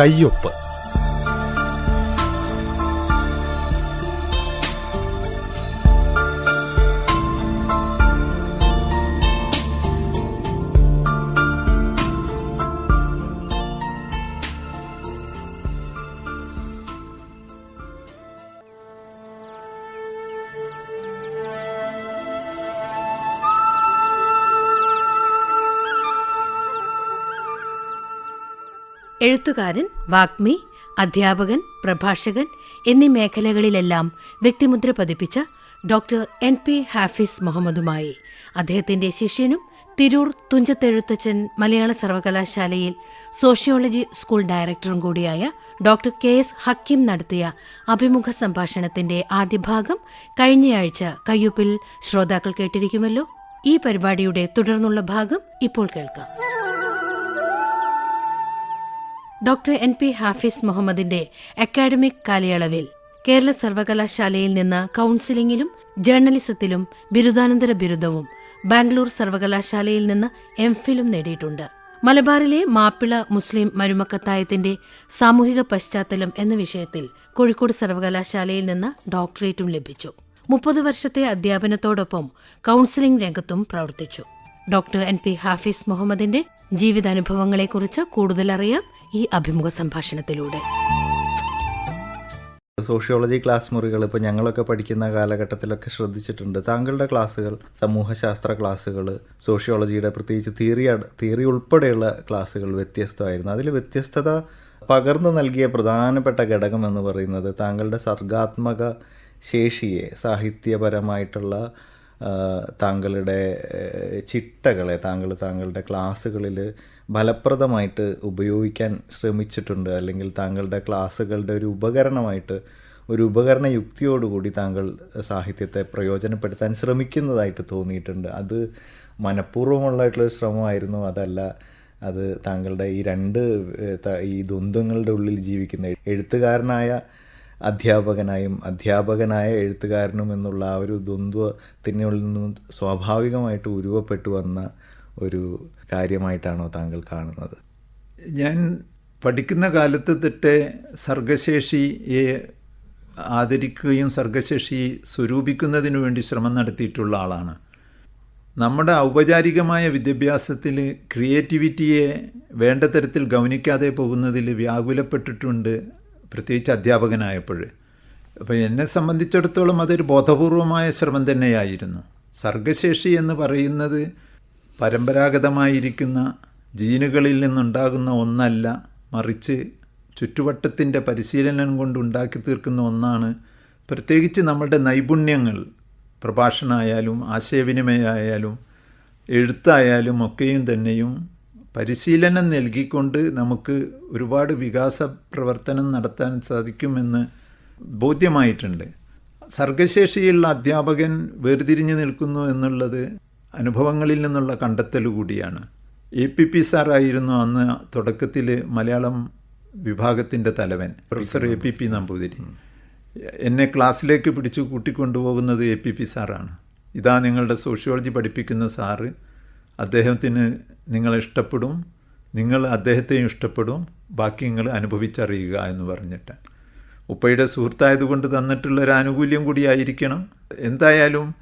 കയ്യൊപ്പ്. എഴുത്തുകാരൻ വാഗ്മി അധ്യാപകൻ പ്രഭാഷകൻ എന്നീ മേഖലകളിലെല്ലാം വ്യക്തിമുദ്ര പതിപ്പിച്ച ഡോക്ടർ എൻ പി ഹാഫിസ് മുഹമ്മദുമായി. അദ്ദേഹത്തിന്റെ ശിഷ്യനും തിരൂർ തുഞ്ചത്തെഴുത്തച്ഛൻ മലയാള സർവകലാശാലയിൽ സോഷ്യോളജി സ്കൂൾ ഡയറക്ടറും കൂടിയായ ഡോക്ടർ കെ എസ് ഹക്കീം നടത്തിയ അഭിമുഖ സംഭാഷണത്തിന്റെ ആദ്യ ഭാഗം കഴിഞ്ഞയാഴ്ച കയ്യൊപ്പിൽ ശ്രോതാക്കൾ കേട്ടിരിക്കുമല്ലോ. ഈ പരിപാടിയുടെ തുടർന്നുള്ള ഭാഗം ഇപ്പോൾ കേൾക്കാം. ഡോക്ടർ എൻ പി ഹാഫിസ് മുഹമ്മദിന്റെ അക്കാഡമിക് കാലയളവിൽ കേരള സർവകലാശാലയിൽ നിന്ന് കൗൺസിലിംഗിലും ജേർണലിസത്തിലും ബിരുദാനന്തര ബിരുദവും ബാംഗ്ലൂർ സർവകലാശാലയിൽ നിന്ന് എം ഫിലും നേടിയിട്ടുണ്ട്. മലബാറിലെ മാപ്പിള മുസ്ലിം മരുമക്കത്തായത്തിന്റെ സാമൂഹിക പശ്ചാത്തലം എന്ന വിഷയത്തിൽ കോഴിക്കോട് സർവകലാശാലയിൽ നിന്ന് ഡോക്ടറേറ്റും ലഭിച്ചു. മുപ്പത് വർഷത്തെ അധ്യാപനത്തോടൊപ്പം കൌൺസിലിംഗ് രംഗത്തും പ്രവർത്തിച്ചു. ഡോക്ടർ എൻ പി ഹാഫിസ് മുഹമ്മദിന്റെ ജീവിതാനുഭവങ്ങളെക്കുറിച്ച് കൂടുതൽ അറിയാം ഈ അഭിമുഖ സംഭാഷണത്തിലൂടെ. സോഷ്യോളജി ക്ലാസ് മുറികൾ ഇപ്പോൾ ഞങ്ങളൊക്കെ പഠിക്കുന്ന കാലഘട്ടത്തിലൊക്കെ ശ്രദ്ധിച്ചിട്ടുണ്ട്. താങ്കളുടെ ക്ലാസ്സുകൾ സമൂഹശാസ്ത്ര ക്ലാസ്സുകൾ സോഷ്യോളജിയുടെ പ്രത്യേകിച്ച് തിയറി തിയറി ഉൾപ്പെടെയുള്ള ക്ലാസ്സുകൾ വ്യത്യസ്തമായിരുന്നു. അതിൽ വ്യത്യസ്തത പകർന്നു നൽകിയ പ്രധാനപ്പെട്ട ഘടകം എന്ന് പറയുന്നത് താങ്കളുടെ സർഗാത്മക ശേഷിയെ സാഹിത്യപരമായിട്ടുള്ള താങ്കളുടെ ചിട്ടകളെ താങ്കൾ താങ്കളുടെ ക്ലാസ്സുകളിൽ ഫലപ്രദമായിട്ട് ഉപയോഗിക്കാൻ ശ്രമിച്ചിട്ടുണ്ട്. അല്ലെങ്കിൽ താങ്കളുടെ ക്ലാസ്സുകളുടെ ഒരു ഉപകരണമായിട്ട് ഒരു ഉപകരണ യുക്തിയോടുകൂടി താങ്കൾ സാഹിത്യത്തെ പ്രയോജനപ്പെടുത്താൻ ശ്രമിക്കുന്നതായിട്ട് തോന്നിയിട്ടുണ്ട്. അത് മനഃപൂർവമുള്ളതായിട്ടുള്ള ശ്രമമായിരുന്നു. അതല്ല അത് താങ്കളുടെ ഈ രണ്ട് ഈ ദ്വന്ദ്ങ്ങളുടെ ഉള്ളിൽ ജീവിക്കുന്ന എഴുത്തുകാരനായ അധ്യാപകനായും അധ്യാപകനായ എഴുത്തുകാരനും എന്നുള്ള ആ ഒരു ദ്വന്ദ്വത്തിനുള്ളിൽ നിന്നും സ്വാഭാവികമായിട്ട് ഉരുവപ്പെട്ടു വന്ന ഒരു കാര്യമായിട്ടാണോ താങ്കൾ കാണുന്നത്? ഞാൻ പഠിക്കുന്ന കാലത്ത് തൊട്ടേ സർഗശേഷിയെ ആദരിക്കുകയും സർഗശേഷി സ്വരൂപിക്കുന്നതിനു വേണ്ടി ശ്രമം നടത്തിയിട്ടുള്ള ആളാണ്. നമ്മുടെ ഔപചാരികമായ വിദ്യാഭ്യാസത്തിൽ ക്രിയേറ്റിവിറ്റിയെ വേണ്ട തരത്തിൽ ഗൗനിക്കാതെ പോകുന്നതിൽ വ്യാകുലപ്പെട്ടിട്ടുണ്ട് പ്രത്യേകിച്ച് അധ്യാപകനായപ്പോൾ. അപ്പോൾ എന്നെ സംബന്ധിച്ചിടത്തോളം അതൊരു ബോധപൂർവമായ ശ്രമം തന്നെയായിരുന്നു. സർഗശേഷി എന്ന് പറയുന്നത് പരമ്പരാഗതമായിരിക്കുന്ന ജീനുകളിൽ നിന്നുണ്ടാകുന്ന ഒന്നല്ല മറിച്ച് ചുറ്റുവട്ടത്തിന്റെ പരിശീലനം കൊണ്ട് ഉണ്ടാക്കി തീർക്കുന്ന ഒന്നാണ്. പ്രത്യേകിച്ച് നമ്മുടെ നൈപുണ്യങ്ങൾ പ്രഭാഷണമായാലും ആശയവിനിമയമായാലും എഴുത്തായാലും ഒക്കെയും തന്നെയും പരിശീലനം നൽകിക്കൊണ്ട് നമുക്ക് ഒരുപാട് വികാസ പ്രവർത്തനം നടത്താൻ സാധിക്കുമെന്ന് ബോധ്യമായിട്ടുണ്ട്. സർഗശേഷിയുള്ള അധ്യാപകൻ വേർതിരിഞ്ഞു നിൽക്കുന്നു എന്നുള്ളത് അനുഭവങ്ങളിൽ നിന്നുള്ള കണ്ടെത്തൽ കൂടിയാണ്. എ പി പി സാറായിരുന്നു അന്ന് തുടക്കത്തിൽ മലയാളം വിഭാഗത്തിന്റെ തലവൻ professor A P P Namboothiri. എന്നെ ക്ലാസ്സിലേക്ക് പിടിച്ചു കൂട്ടിക്കൊണ്ടുപോകുന്നത് എ പി പി സാറാണ്. ഇതാ നിങ്ങളുടെ സോഷ്യോളജി പഠിപ്പിക്കുന്ന സാറ്. അദ്ദേഹത്തിന് നിങ്ങളെ ഇഷ്ടപ്പെടും നിങ്ങൾ അദ്ദേഹത്തെയും ഇഷ്ടപ്പെടും ബാക്കി നിങ്ങൾ അനുഭവിച്ചറിയുക എന്ന് പറഞ്ഞിട്ട്. ഉപ്പയുടെ സുഹൃത്തായതുകൊണ്ട് തന്നിട്ടുള്ള ഒരു ആനുകൂല്യം കൂടിയായിരിക്കണം. എന്തായാലും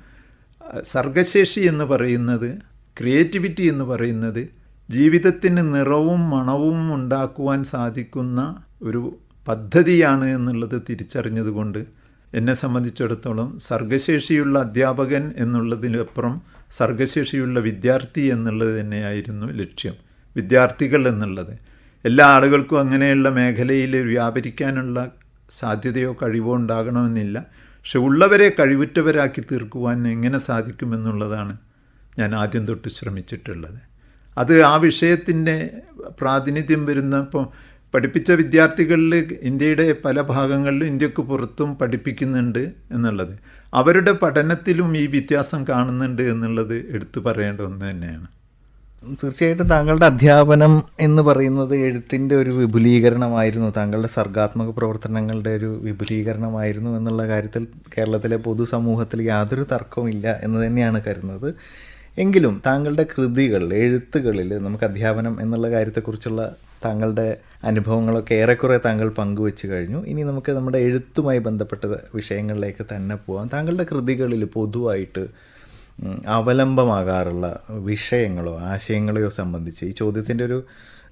സർഗശേഷി എന്ന് പറയുന്നത് ക്രിയേറ്റിവിറ്റി എന്ന് പറയുന്നത് ജീവിതത്തിന് നിറവും മണവും ഉണ്ടാക്കുവാൻ സാധിക്കുന്ന ഒരു പദ്ധതിയാണ് എന്നുള്ളത് തിരിച്ചറിഞ്ഞതുകൊണ്ട് എന്നെ സംബന്ധിച്ചിടത്തോളം സർഗശേഷിയുള്ള അധ്യാപകൻ എന്നുള്ളതിനപ്പുറം സർഗശേഷിയുള്ള വിദ്യാർത്ഥി എന്നുള്ളത് തന്നെയായിരുന്നു ലക്ഷ്യം. വിദ്യാർത്ഥികൾ എന്നുള്ളത്. എല്ലാ ആളുകൾക്കും അങ്ങനെയുള്ള മേഖലയിൽ വ്യാപരിക്കാനുള്ള സാധ്യതയോ കഴിവോ ഉണ്ടാകണമെന്നില്ല. പക്ഷെ ഉള്ളവരെ കഴിവുറ്റവരാക്കി തീർക്കുവാൻ എങ്ങനെ സാധിക്കുമെന്നുള്ളതാണ് ഞാൻ ആദ്യം തൊട്ട് ശ്രമിച്ചിട്ടുള്ളത്. അത് ആ വിഷയത്തിന്റെ പ്രാതിനിധ്യം വരുന്ന പഠിപ്പിച്ച വിദ്യാർത്ഥികളിൽ ഇന്ത്യയുടെ പല ഭാഗങ്ങളിലും ഇന്ത്യയ്ക്ക് പുറത്തും പഠിപ്പിക്കുന്നുണ്ട് എന്നുള്ളത്. അവരുടെ പഠനത്തിലും ഈ വ്യത്യാസം കാണുന്നുണ്ട് എന്നുള്ളത് എടുത്തു പറയേണ്ട ഒന്ന് തന്നെയാണ്. തീർച്ചയായിട്ടും താങ്കളുടെ അധ്യാപനം എന്ന് പറയുന്നത് എഴുത്തിന്റെ ഒരു വിപുലീകരണമായിരുന്നു. താങ്കളുടെ സർഗാത്മക പ്രവർത്തനങ്ങളുടെ ഒരു വിപുലീകരണമായിരുന്നു എന്നുള്ള കാര്യത്തിൽ കേരളത്തിലെ പൊതുസമൂഹത്തിൽ യാതൊരു തർക്കവുമില്ല എന്ന് തന്നെയാണ് കരുതുന്നത്. എങ്കിലും താങ്കളുടെ കൃതികൾ എഴുത്തുകളിൽ നമുക്ക് അധ്യാപനം എന്നുള്ള കാര്യത്തെക്കുറിച്ചുള്ള താങ്കളുടെ അനുഭവങ്ങളൊക്കെ ഏറെക്കുറെ താങ്കൾ പങ്കുവെച്ച് കഴിഞ്ഞു. ഇനി നമുക്ക് നമ്മുടെ എഴുത്തുമായി ബന്ധപ്പെട്ട വിഷയങ്ങളിലേക്ക് തന്നെ പോകാം താങ്കളുടെ കൃതികളിൽ പൊതുവായിട്ട് അവലംബമാകാറുള്ള വിഷയങ്ങളോ ആശയങ്ങളെയോ സംബന്ധിച്ച് ഈ ചോദ്യത്തിന്റെ ഒരു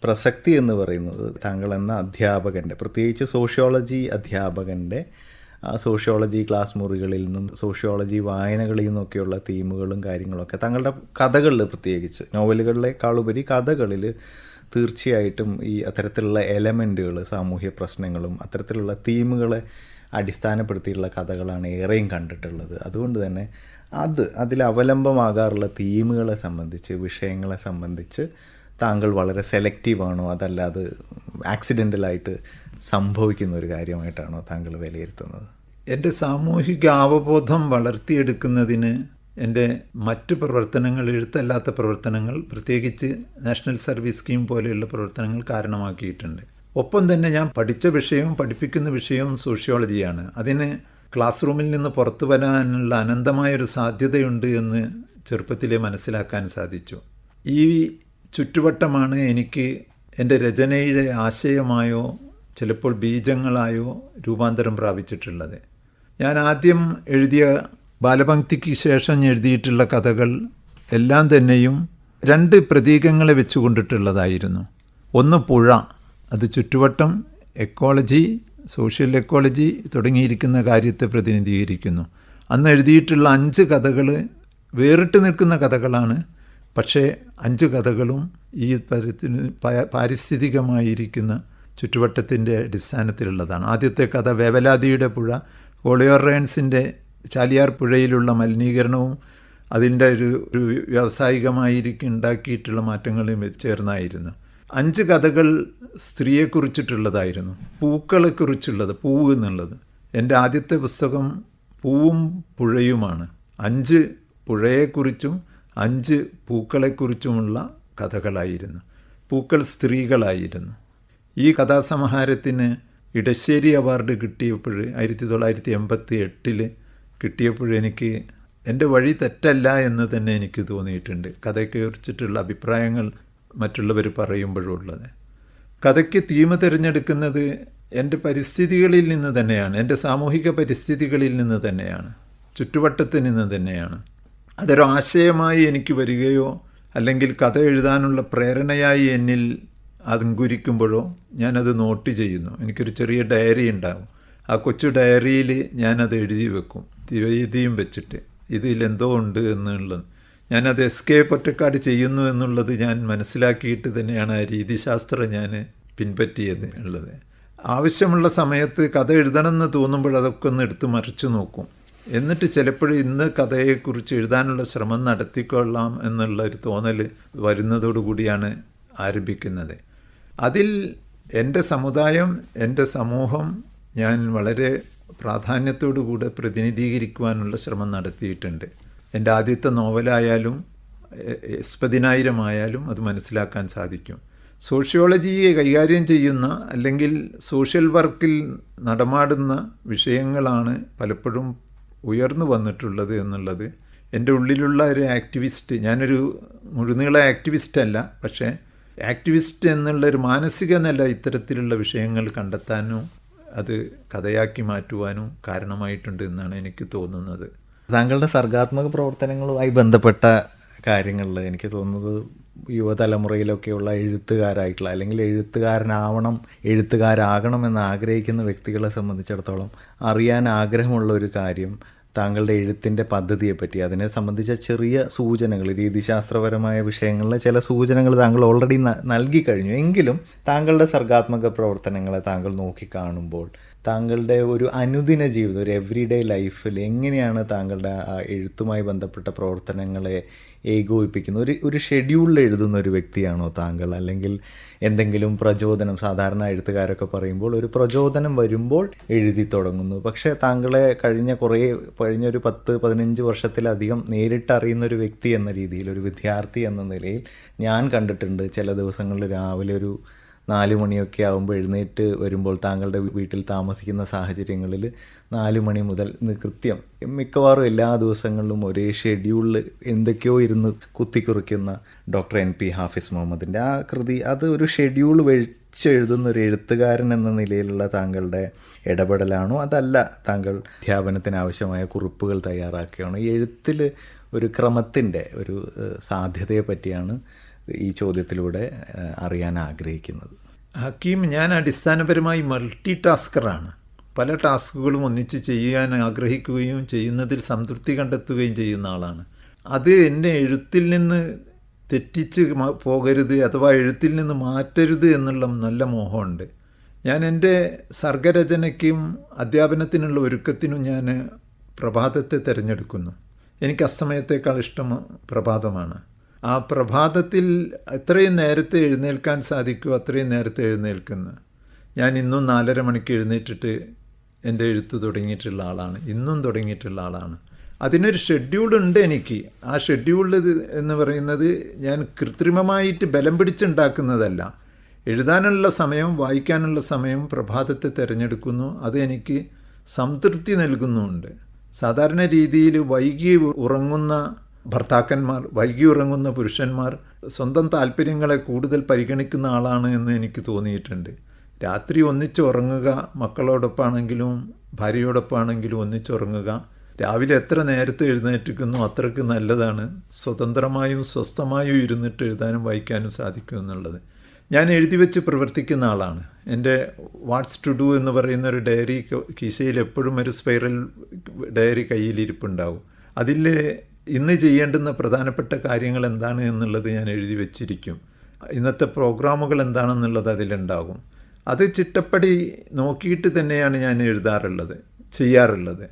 പ്രസക്തി എന്ന് പറയുന്നത് താങ്കൾ എന്ന അധ്യാപകന്റെ പ്രത്യേകിച്ച് സോഷ്യോളജി അധ്യാപകന്റെ സോഷ്യോളജി ക്ലാസ് മുറികളിൽ നിന്നും സോഷ്യോളജി വായനകളിൽ നിന്നൊക്കെയുള്ള തീമുകളും കാര്യങ്ങളൊക്കെ തങ്ങളുടെ കഥകളിൽ പ്രത്യേകിച്ച് നോവലുകളിലേക്കാളുപരി കഥകളിൽ തീർച്ചയായിട്ടും ഈ അത്തരത്തിലുള്ള എലമെന്റുകൾ സാമൂഹ്യ പ്രശ്നങ്ങളും അത്തരത്തിലുള്ള തീമുകളെ അടിസ്ഥാനപ്പെടുത്തിയുള്ള കഥകളാണ് ഏറെയും കണ്ടിട്ടുള്ളത്. അതുകൊണ്ട് തന്നെ അത് അതിൽ അവലംബമാകാറുള്ള തീമുകളെ സംബന്ധിച്ച് വിഷയങ്ങളെ സംബന്ധിച്ച് താങ്കൾ വളരെ സെലക്റ്റീവാണോ അതല്ലാതെ അത് ആക്സിഡന്റലായിട്ട് സംഭവിക്കുന്ന ഒരു കാര്യമായിട്ടാണോ താങ്കൾ വിലയിരുത്തുന്നത്? എന്റെ സാമൂഹിക അവബോധം വളർത്തിയെടുക്കുന്നതിന് എന്റെ മറ്റ് പ്രവർത്തനങ്ങൾ എഴുത്തല്ലാത്ത പ്രവർത്തനങ്ങൾ പ്രത്യേകിച്ച് നാഷണൽ സർവീസ് സ്കീം പോലെയുള്ള പ്രവർത്തനങ്ങൾ കാരണമാക്കിയിട്ടുണ്ട്. ഒപ്പം തന്നെ ഞാൻ പഠിച്ച വിഷയവും പഠിപ്പിക്കുന്ന വിഷയവും സോഷ്യോളജിയാണ്. അതിന് ക്ലാസ് റൂമിൽ നിന്ന് പുറത്തു വരാനുള്ള അനന്തമായൊരു സാധ്യതയുണ്ട് എന്ന് ചെറുപ്പത്തിലെ മനസ്സിലാക്കാൻ സാധിച്ചു. ഈ ചുറ്റുവട്ടമാണ് എനിക്ക് എന്റെ രചനയുടെ ആശയമായോ ചിലപ്പോൾ ബീജങ്ങളായോ രൂപാന്തരം പ്രാപിച്ചിട്ടുള്ളത്. ഞാൻ ആദ്യം എഴുതിയ ബാലപംക്തിക്ക് ശേഷം എഴുതിയിട്ടുള്ള കഥകൾ എല്ലാം തന്നെയും രണ്ട് പ്രതീകങ്ങളെ വെച്ചുകൊണ്ടിട്ടുള്ളതായിരുന്നു. ഒന്ന് പുഴ അത് ചുറ്റുവട്ടം എക്കോളജി സോഷ്യൽ എക്കോളജി തുടങ്ങിയിരിക്കുന്ന കാര്യത്തെ പ്രതിനിധീകരിക്കുന്നു. അന്ന് എഴുതിയിട്ടുള്ള അഞ്ച് കഥകൾ വേറിട്ട് നിൽക്കുന്ന കഥകളാണ്. പക്ഷേ അഞ്ച് കഥകളും ഈ പരത്തിന് പാരിസ്ഥിതികമായിരിക്കുന്ന ചുറ്റുവട്ടത്തിന്റെ അടിസ്ഥാനത്തിലുള്ളതാണ്. ആദ്യത്തെ കഥ വേവലാതിയുടെ പുഴ ഹോളിയോർ റേൺസിന്റെ ചാലിയാർ പുഴയിലുള്ള മലിനീകരണവും അതിന്റെ ഒരു ഒരു വ്യാവസായികമായിരിക്കും ഉണ്ടാക്കിയിട്ടുള്ള മാറ്റങ്ങളും ചേർന്നായിരുന്നു. അഞ്ച് കഥകൾ സ്ത്രീയെക്കുറിച്ചിട്ടുള്ളതായിരുന്നു. പൂക്കളെക്കുറിച്ചുള്ളത് പൂവ് എന്നുള്ളത്. എന്റെ ആദ്യത്തെ പുസ്തകം പൂവും പുഴയുമാണ്. അഞ്ച് പുഴയെക്കുറിച്ചും അഞ്ച് പൂക്കളെക്കുറിച്ചുമുള്ള കഥകളായിരുന്നു. പൂക്കൾ സ്ത്രീകളായിരുന്നു. ഈ കഥാസമാഹാരത്തിന് ഇടശ്ശേരി അവാർഡ് കിട്ടിയപ്പോൾ ആയിരത്തി തൊള്ളായിരത്തി എൺപത്തി എട്ടിൽ കിട്ടിയപ്പോൾ എനിക്ക് എന്റെ വഴി തെറ്റല്ല എന്ന് തന്നെ എനിക്ക് തോന്നിയിട്ടുണ്ട്. കഥയെക്കുറിച്ചിട്ടുള്ള അഭിപ്രായങ്ങൾ മറ്റുള്ളവർ പറയുമ്പോഴുള്ളത് കഥയ്ക്ക് തീമ തിരഞ്ഞെടുക്കുന്നത് എന്റെ പരിസ്ഥിതികളിൽ നിന്ന് തന്നെയാണ്. എന്റെ സാമൂഹിക പരിസ്ഥിതികളിൽ നിന്ന് തന്നെയാണ്. ചുറ്റുവട്ടത്ത് നിന്ന് തന്നെയാണ്. അതൊരു ആശയമായി എനിക്ക് വരികയോ അല്ലെങ്കിൽ കഥ എഴുതാനുള്ള പ്രേരണയായി എന്നിൽ അങ്കുരിക്കുമ്പോഴോ ഞാനത് നോട്ട് ചെയ്യുന്നു. എനിക്കൊരു ചെറിയ ഡയറി ഉണ്ടാകും ആ കൊച്ചു ഡയറിയിൽ ഞാനത് എഴുതി വെക്കും. തീയതിയും വെച്ചിട്ട് ഇതിലെന്തോ ഉണ്ട് എന്നുള്ളത്. ഞാനത് എസ്കേപ്പ് ഒറ്റക്കാട് ചെയ്യുന്നു എന്നുള്ളത് ഞാൻ മനസ്സിലാക്കിയിട്ട് തന്നെയാണ് ആ രീതിശാസ്ത്രം ഞാൻ പിൻപറ്റിയത് ഉള്ളത്. ആവശ്യമുള്ള സമയത്ത് കഥ എഴുതണമെന്ന് തോന്നുമ്പോൾ അതൊക്കെ ഒന്ന് എടുത്ത് മറിച്ചു നോക്കും. എന്നിട്ട് ചിലപ്പോഴും ഇന്ന് കഥയെക്കുറിച്ച് എഴുതാനുള്ള ശ്രമം നടത്തിക്കൊള്ളാം എന്നുള്ള ഒരു തോന്നൽ വരുന്നതോടുകൂടിയാണ് ആരംഭിക്കുന്നത്. അതിൽ എന്റെ സമുദായം എന്റെ സമൂഹം ഞാൻ വളരെ പ്രാധാന്യത്തോടു കൂടെ പ്രതിനിധീകരിക്കുവാനുള്ള ശ്രമം നടത്തിയിട്ടുണ്ട്. എന്റെ ആദ്യത്തെ നോവലായാലും എസ്പതിനായിരമായാലും അത് മനസ്സിലാക്കാൻ സാധിക്കും. സോഷ്യോളജിയെ കൈകാര്യം ചെയ്യുന്ന അല്ലെങ്കിൽ സോഷ്യൽ വർക്കിൽ നടമാടുന്ന വിഷയങ്ങളാണ് പലപ്പോഴും ഉയർന്നു വന്നിട്ടുള്ളത് എന്നുള്ളത് എന്റെ ഉള്ളിലുള്ള ഒരു ആക്ടിവിസ്റ്റ് ഞാനൊരു മുഴുനീള ആക്ടിവിസ്റ്റ് അല്ല പക്ഷേ ആക്ടിവിസ്റ്റ് എന്നുള്ളൊരു മാനസിക നില ഇത്തരത്തിലുള്ള വിഷയങ്ങൾ കണ്ടെത്താനും അത് കഥയാക്കി മാറ്റുവാനും കാരണമായിട്ടുണ്ട് എന്നാണ് എനിക്ക് തോന്നുന്നത്. താങ്കളുടെ സർഗാത്മക പ്രവർത്തനങ്ങളുമായി ബന്ധപ്പെട്ട കാര്യങ്ങളിൽ എനിക്ക് തോന്നുന്നത് യുവതലമുറയിലൊക്കെയുള്ള എഴുത്തുകാരായിട്ടുള്ള അല്ലെങ്കിൽ എഴുത്തുകാരനാവണം എഴുത്തുകാരാകണം എന്ന് ആഗ്രഹിക്കുന്ന വ്യക്തികളെ സംബന്ധിച്ചിടത്തോളം അറിയാൻ ആഗ്രഹമുള്ള ഒരു കാര്യം താങ്കളുടെ എഴുത്തിന്റെ പദ്ധതിയെപ്പറ്റി. അതിനെ സംബന്ധിച്ച ചെറിയ സൂചനകൾ രീതിശാസ്ത്രപരമായ വിഷയങ്ങളിലെ ചില സൂചനകൾ താങ്കൾ ഓൾറെഡി നൽകി കഴിഞ്ഞു. എങ്കിലും താങ്കളുടെ സർഗാത്മക പ്രവർത്തനങ്ങളെ താങ്കൾ നോക്കിക്കാണുമ്പോൾ താങ്കളുടെ ഒരു അനുദിന ജീവിതം ഒരു എവ്രി ഡേ ലൈഫിൽ എങ്ങനെയാണ് താങ്കളുടെ എഴുത്തുമായി ബന്ധപ്പെട്ട പ്രവർത്തനങ്ങളെ ഏകോപിപ്പിക്കുന്നത് ഒരു ഒരു ഷെഡ്യൂളിൽ എഴുതുന്ന ഒരു വ്യക്തിയാണോ താങ്കൾ? അല്ലെങ്കിൽ എന്തെങ്കിലും പ്രചോദനം സാധാരണ എഴുത്തുകാരൊക്കെ പറയുമ്പോൾ ഒരു പ്രചോദനം വരുമ്പോൾ എഴുതി തുടങ്ങുന്നു. പക്ഷേ താങ്കളെ കഴിഞ്ഞ കുറേ കഴിഞ്ഞ ഒരു പത്ത് പതിനഞ്ച് വർഷത്തിലധികം നേരിട്ടറിയുന്ന ഒരു വ്യക്തി എന്ന രീതിയിൽ ഒരു വിദ്യാർത്ഥി എന്ന നിലയിൽ ഞാൻ കണ്ടിട്ടുണ്ട്. ചില ദിവസങ്ങളിൽ രാവിലെ ഒരു നാല് മണിയൊക്കെ ആകുമ്പോൾ എഴുന്നേറ്റ് വരുമ്പോൾ താങ്കളുടെ വീട്ടിൽ താമസിക്കുന്ന സാഹചര്യങ്ങളിൽ നാല് മണി മുതൽ ഇന്ന് കൃത്യം. മിക്കവാറും എല്ലാ ദിവസങ്ങളിലും ഒരേ ഷെഡ്യൂളിൽ എന്തൊക്കെയോ ഇരുന്ന് കുത്തിക്കുറിക്കുന്ന ഡോക്ടർ എൻ പി ഹാഫിസ് മുഹമ്മദിന്റെ ആ കൃതി. അത് ഒരു ഷെഡ്യൂൾ വെഴിച്ചെഴുതുന്ന ഒരു എഴുത്തുകാരൻ എന്ന നിലയിലുള്ള താങ്കളുടെ ഇടപെടലാണോ? അതല്ല താങ്കൾ അധ്യാപനത്തിന് ആവശ്യമായ കുറിപ്പുകൾ തയ്യാറാക്കുകയാണോ? എഴുത്തിൽ ഒരു ക്രമത്തിന്റെ ഒരു സാധ്യതയെ പറ്റിയാണ് ഈ ചോദ്യത്തിലൂടെ അറിയാൻ ആഗ്രഹിക്കുന്നത്. ഹക്കീം ഞാൻ അടിസ്ഥാനപരമായി മൾട്ടി ടാസ്കറാണ് പല ടാസ്കുകളും ഒന്നിച്ച് ചെയ്യാൻ ആഗ്രഹിക്കുകയും ചെയ്യുന്നതിൽ സംതൃപ്തി കണ്ടെത്തുകയും ചെയ്യുന്ന ആളാണ്. അത് എന്നെ എഴുത്തിൽ നിന്ന് തെറ്റിച്ച് പോകരുത് അഥവാ എഴുത്തിൽ നിന്ന് മാറ്റരുത് എന്നുള്ള നല്ല മോഹമുണ്ട്. ഞാൻ എന്റെ സർഗരചനയ്ക്കും അധ്യാപനത്തിനുള്ള ഒരുക്കത്തിനും ഞാൻ പ്രഭാതത്തെ തിരഞ്ഞെടുക്കുന്നു. എനിക്ക് അസമയത്തേക്കാൾ ഇഷ്ടം പ്രഭാതമാണ്. ആ പ്രഭാതത്തിൽ എത്രയും നേരത്തെ എഴുന്നേൽക്കാൻ സാധിക്കുമോ അത്രയും നേരത്തെ എഴുന്നേൽക്കുന്നു. ഞാൻ ഇന്നും നാലര മണിക്ക് എഴുന്നേറ്റിട്ട് എന്റെ എഴുത്ത് തുടങ്ങിയിട്ടുള്ള ആളാണ്. ഇന്നും തുടങ്ങിയിട്ടുള്ള ആളാണ്. അതിനൊരു ഷെഡ്യൂൾ ഉണ്ട് എനിക്ക്. ആ ഷെഡ്യൂൾ എന്ന് പറയുന്നത് ഞാൻ കൃത്രിമമായിട്ട് ബലം പിടിച്ചുണ്ടാക്കുന്നതല്ല. എഴുതാനുള്ള സമയം വായിക്കാനുള്ള സമയം പ്രഭാതത്തെ തിരഞ്ഞെടുക്കുന്നു. അത് എനിക്ക് സംതൃപ്തി നൽകുന്നുമുണ്ട് സാധാരണ രീതിയിൽ വൈകി ഉറങ്ങുന്ന ഭർത്താക്കന്മാർ വൈകി ഉറങ്ങുന്ന പുരുഷന്മാർ സ്വന്തം താല്പര്യങ്ങളെ കൂടുതൽ പരിഗണിക്കുന്ന ആളാണ് എന്ന് എനിക്ക് തോന്നിയിട്ടുണ്ട്. രാത്രി ഒന്നിച്ച് ഉറങ്ങുക ഭാര്യയോടൊപ്പാണെങ്കിലും ഒന്നിച്ചുറങ്ങുക രാവിലെ എത്ര നേരത്തെ എഴുന്നേറ്റിരിക്കുന്നു അത്രയ്ക്ക് നല്ലതാണ്. സ്വതന്ത്രമായും സ്വസ്ഥമായും ഇരുന്നിട്ട് എഴുതാനും വായിക്കാനും സാധിക്കും എന്നുള്ളത്. ഞാൻ എഴുതി വെച്ച് പ്രവർത്തിക്കുന്ന ആളാണ്. എന്റെ വാട്സ് ടു ഡു എന്ന് പറയുന്ന ഒരു ഡയറി കീശയിൽ എപ്പോഴും ഒരു സ്പൈറൽ ഡയറി കയ്യിലിരിപ്പുണ്ടാവും. അതിൽ ഇന്ന് ചെയ്യേണ്ടുന്ന പ്രധാനപ്പെട്ട കാര്യങ്ങൾ എന്താണ് എന്നുള്ളത് ഞാൻ എഴുതി വെച്ചിരിക്കും. ഇന്നത്തെ പ്രോഗ്രാമുകൾ എന്താണെന്നുള്ളത് അതിലുണ്ടാകും. അത് ചിട്ടപ്പടി നോക്കിയിട്ട് തന്നെയാണ് ഞാൻ എഴുതാറുള്ളത് ചെയ്യാറുള്ളത്.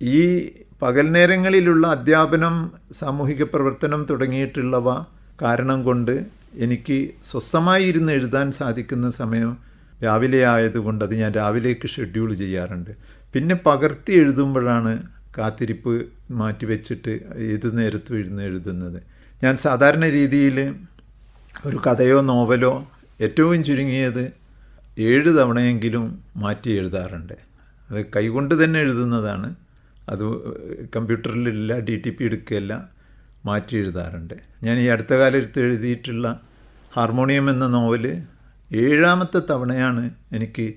ഈ പകൽ നേരങ്ങളിലുള്ള അധ്യാപനം സാമൂഹിക പ്രവർത്തനം തുടങ്ങിയിട്ടുള്ളവ കാരണം കൊണ്ട് എനിക്ക് സ്വസ്ഥമായി ഇരുന്ന് എഴുതാൻ സാധിക്കുന്ന സമയം രാവിലെ ആയതുകൊണ്ട് അത് ഞാൻ രാവിലേക്ക് ഷെഡ്യൂൾ ചെയ്യാറുണ്ട്. പിന്നെ പകർത്തി എഴുതുമ്പോഴാണ് കാത്തിരിപ്പ് മാറ്റിവെച്ചിട്ട് ഏത് നേരത്തും ഇരുന്ന് എഴുതുന്നത്. ഞാൻ സാധാരണ രീതിയിൽ ഒരു കഥയോ നോവലോ ഏറ്റവും ചുരുങ്ങിയത് ഏഴ് തവണയെങ്കിലും മാറ്റി എഴുതാറുണ്ട്. അത് കൈകൊണ്ട് തന്നെ എഴുതുന്നതാണ്. അത് കമ്പ്യൂട്ടറിലില്ല ഡി ടി പി എടുക്കുകയല്ല മാറ്റി എഴുതാറുണ്ട്. ഞാൻ ഈ അടുത്ത കാലത്ത് എഴുതിയിട്ടുള്ള ഹാർമോണിയം എന്ന നോവൽ ഏഴാമത്തെ തവണയാണ് എനിക്ക്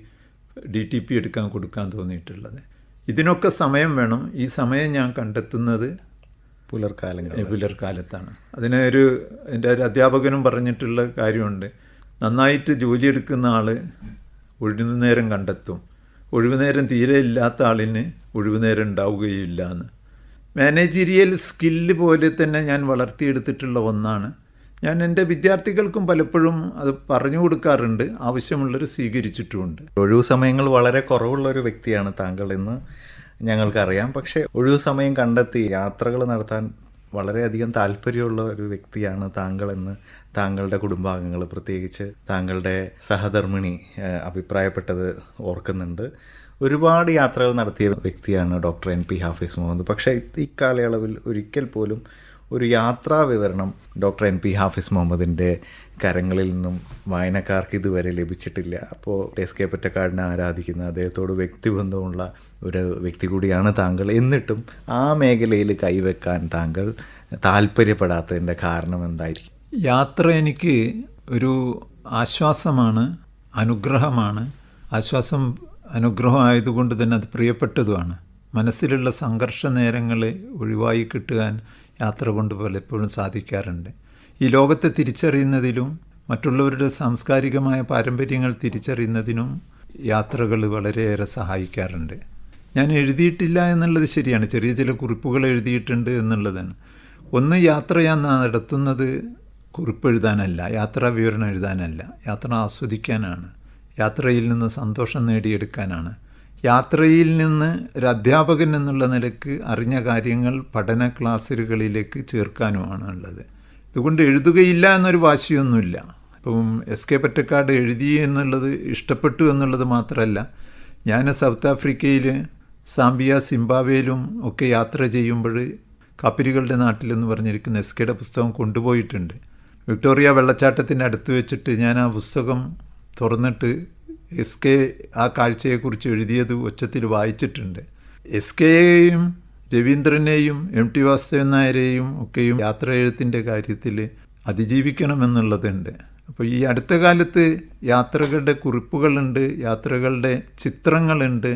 ഡി ടി പി എടുക്കാൻ കൊടുക്കാൻ തോന്നിയിട്ടുള്ളത്. ഇതിനൊക്കെ സമയം വേണം. ഈ സമയം ഞാൻ കണ്ടെത്തുന്നത് പുലർക്കാലങ്ങൾ പുലർക്കാലത്താണ് അതിനൊരു എന്റെ ഒരു അധ്യാപകനും പറഞ്ഞിട്ടുള്ള കാര്യമുണ്ട്. നന്നായിട്ട് ജോലിയെടുക്കുന്ന ആൾ ഒഴിവു നേരം കണ്ടെത്തും. ഒഴിവു നേരം തീരെ ഇല്ലാത്ത ആളിന് ഒഴിവു നേരം ഉണ്ടാവുകയില്ല എന്ന് മാനേജീരിയൽ സ്കില്ല് പോലെ തന്നെ ഞാൻ വളർത്തിയെടുത്തിട്ടുള്ള ഒന്നാണ്. ഞാൻ എന്റെ വിദ്യാർത്ഥികൾക്കും പലപ്പോഴും അത് പറഞ്ഞു കൊടുക്കാറുണ്ട്. ആവശ്യമുള്ളവർ സ്വീകരിച്ചിട്ടുമുണ്ട്. ഒഴിവു സമയങ്ങൾ വളരെ കുറവുള്ള ഒരു വ്യക്തിയാണ് താങ്കൾ എന്ന് ഞങ്ങൾക്കറിയാം. പക്ഷേ ഒഴിവു സമയം കണ്ടെത്തി യാത്രകൾ നടത്താൻ വളരെയധികം താല്പര്യമുള്ള ഒരു വ്യക്തിയാണ് താങ്കളെന്ന് താങ്കളുടെ കുടുംബാംഗങ്ങൾ പ്രത്യേകിച്ച് താങ്കളുടെ സഹധർമ്മിണി അഭിപ്രായപ്പെട്ടത് ഓർക്കുന്നുണ്ട്. ഒരുപാട് യാത്രകൾ നടത്തിയ വ്യക്തിയാണ് doctor N P Hafis Muhammad. പക്ഷേ ഇക്കാലയളവിൽ ഒരിക്കൽ പോലും ഒരു യാത്രാ വിവരണം ഡോക്ടർ എൻ പി ഹാഫിസ് മുഹമ്മദിന്റെ കരങ്ങളിൽ നിന്നും വായനക്കാർക്ക് ഇതുവരെ ലഭിച്ചിട്ടില്ല. അപ്പോൾ എസ് കെ പൊറ്റക്കാടിനെ ആരാധിക്കുന്ന അദ്ദേഹത്തോട് വ്യക്തിബന്ധമുള്ള ഒരു വ്യക്തി കൂടിയാണ് താങ്കൾ. എന്നിട്ടും ആ മേഖലയിൽ കൈവെക്കാൻ താങ്കൾ താല്പര്യപ്പെടാത്തതിന്റെ കാരണം എന്തായിരിക്കും? യാത്ര എനിക്ക് ഒരു ആശ്വാസമാണ് അനുഗ്രഹമാണ്. ആശ്വാസം അനുഗ്രഹം ആയതുകൊണ്ട് തന്നെ അത് പ്രിയപ്പെട്ടതുമാണ്. മനസ്സിലുള്ള സംഘർഷ നേരങ്ങളെ ഒഴിവായി കിട്ടുവാൻ യാത്ര കൊണ്ട് പലപ്പോഴും സാധിക്കാറുണ്ട്. ഈ ലോകത്തെ തിരിച്ചറിയുന്നതിലും മറ്റുള്ളവരുടെ സാംസ്കാരികമായ പാരമ്പര്യങ്ങൾ തിരിച്ചറിയുന്നതിനും യാത്രകൾ വളരെയേറെ സഹായിക്കാറുണ്ട്. ഞാൻ എഴുതിയിട്ടില്ല എന്നുള്ളത് ശരിയാണ്. ചെറിയ ചില കുറിപ്പുകൾ എഴുതിയിട്ടുണ്ട് എന്നുള്ളതാണ്. ഒന്ന് യാത്ര ഞാൻ നടത്തുന്നത് കുറിപ്പ് എഴുതാനല്ല യാത്രാ വിവരണം എഴുതാനല്ല യാത്ര ആസ്വദിക്കാനാണ് യാത്രയിൽ നിന്ന് സന്തോഷം നേടിയെടുക്കാനാണ്. യാത്രയിൽ നിന്ന് ഒരു അധ്യാപകൻ എന്നുള്ള നിലയ്ക്ക് അറിഞ്ഞ കാര്യങ്ങൾ പഠന ക്ലാസ്സുകളിലേക്ക് ചേർക്കാനുമാണ് ഉള്ളത്. ഇതുകൊണ്ട് എഴുതുകയില്ല എന്നൊരു വാശിയൊന്നുമില്ല. ഇപ്പം എസ് കെ പറ്റക്കാട് എഴുതി എന്നുള്ളത് ഇഷ്ടപ്പെട്ടു എന്നുള്ളത് മാത്രമല്ല ഞാൻ സൗത്ത് ആഫ്രിക്കയിൽ സാംബിയ സിംബാവേലും ഒക്കെ യാത്ര ചെയ്യുമ്പോൾ കാപ്പിരികളുടെ നാട്ടിലെന്ന് പറഞ്ഞിരിക്കുന്ന എസ് കെയുടെ പുസ്തകം കൊണ്ടുപോയിട്ടുണ്ട്. വിക്ടോറിയ വെള്ളച്ചാട്ടത്തിന്റെ അടുത്ത് വെച്ചിട്ട് ഞാൻ ആ പുസ്തകം തുറന്നിട്ട് എസ് കെ ആ കാഴ്ചയെക്കുറിച്ച് എഴുതിയത് ഉച്ചത്തിൽ വായിച്ചിട്ടുണ്ട്. എസ് കെയെയും രവീന്ദ്രനെയും എം ടി വാസുദേവൻ നായരെയും ഒക്കെയും യാത്ര എഴുത്തിന്റെ കാര്യത്തിൽ അതിജീവിക്കണമെന്നുള്ളതുണ്ട്. അപ്പോൾ ഈ അടുത്ത കാലത്ത് യാത്രകളുടെ കുറിപ്പുകളുണ്ട് യാത്രകളുടെ ചിത്രങ്ങളുണ്ട്